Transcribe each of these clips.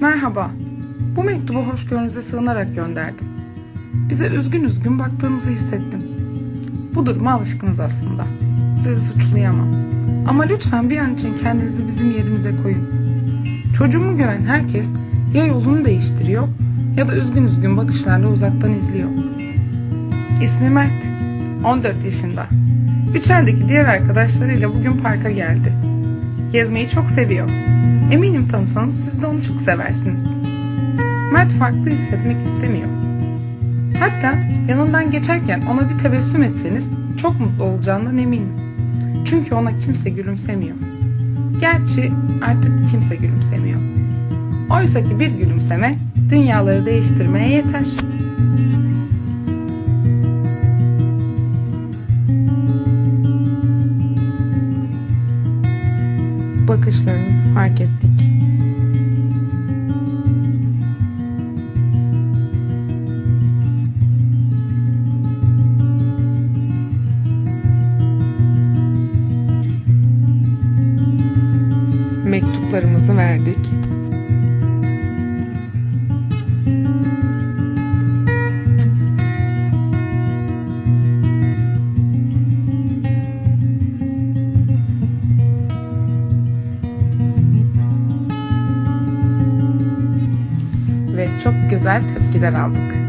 Merhaba. Bu mektubu hoşgörünüze sığınarak gönderdim. Bize üzgün üzgün baktığınızı hissettim. Bu duruma alışkınız aslında. Sizi suçlayamam. Ama lütfen bir an için kendinizi bizim yerimize koyun. Çocuğumu gören herkes ya yolunu değiştiriyor ya da üzgün üzgün bakışlarla uzaktan izliyor. İsmi Mert. 14 yaşında. Üçel'deki diğer arkadaşlarıyla bugün parka geldi. Gezmeyi çok seviyor. Eminim tanısanız siz de onu çok seversiniz. Mert farklı hissetmek istemiyor. Hatta yanından geçerken ona bir tebessüm etseniz çok mutlu olacağından eminim. Çünkü ona kimse gülümsemiyor. Gerçi artık kimse gülümsemiyor. Oysa ki bir gülümseme dünyaları değiştirmeye yeter. Bakışlarınızı fark ettik. Mektuplarımızı verdik. Çok güzel tepkiler aldık.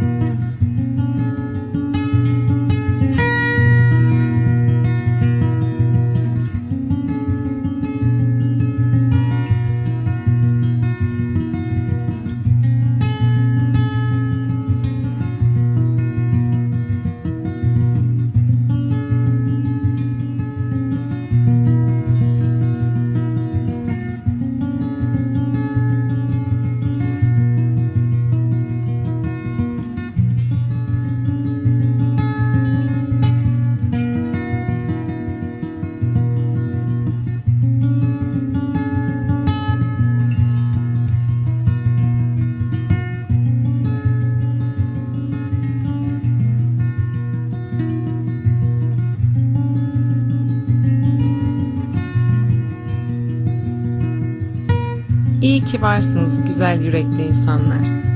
İyi ki varsınız güzel yürekli insanlar.